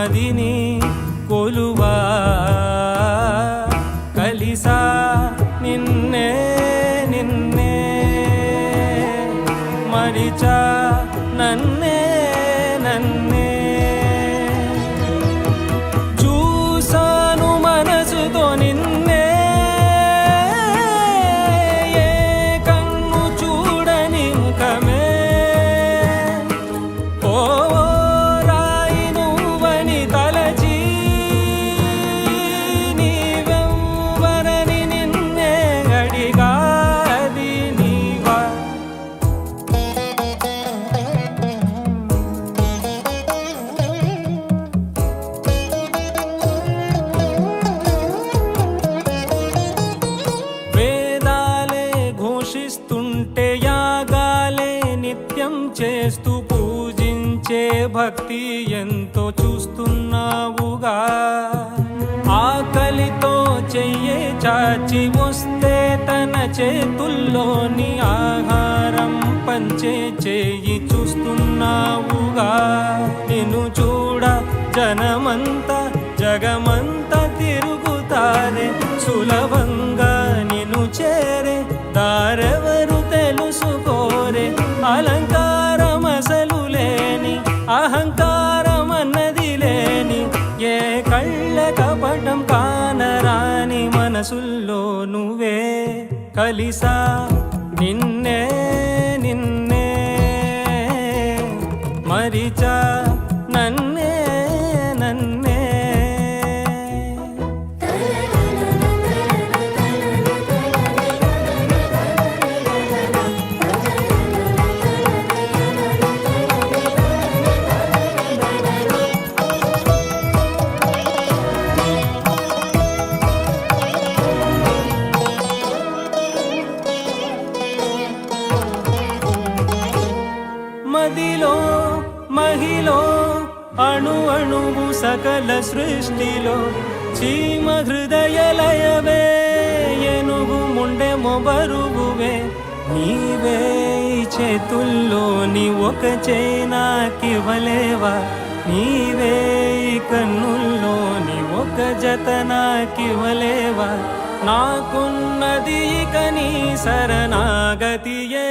మదిని కొలువా? కలిసా నిన్నే నిన్నే. మరిచా నన్నే చేస్తూ పూజించే భక్తి ఎంతో చూస్తున్నావుగా. ఆకలితో చెయ్యే చాచి వస్తే తన చేతుల్లోని ఆహారం పంచే చేయి చూస్తున్నావుగా. నిన్ను చూడ జనమంతా జగమంతా తిరుగుతారే. సులభంగా నిన్ను చేరే దారెవరు కళ్ళ కపటం కానరాని మనసుల్లో నువ్వే కలిసా. నిన్నే నిన్నే మరిచా. మదిలో మహిలో అణు అణువు సకల సృష్టిలో. చీమ హృదయ లయవే ఎనుగు ముండె మొబరువువే. నీవే చేతుల్లోని ఒక చేనాకివ్వలేవా నీవే కన్నుల్లోని ఒక జత నాకివ్వలేవా నాకున్నది ఇక నీ శరణాగతియే.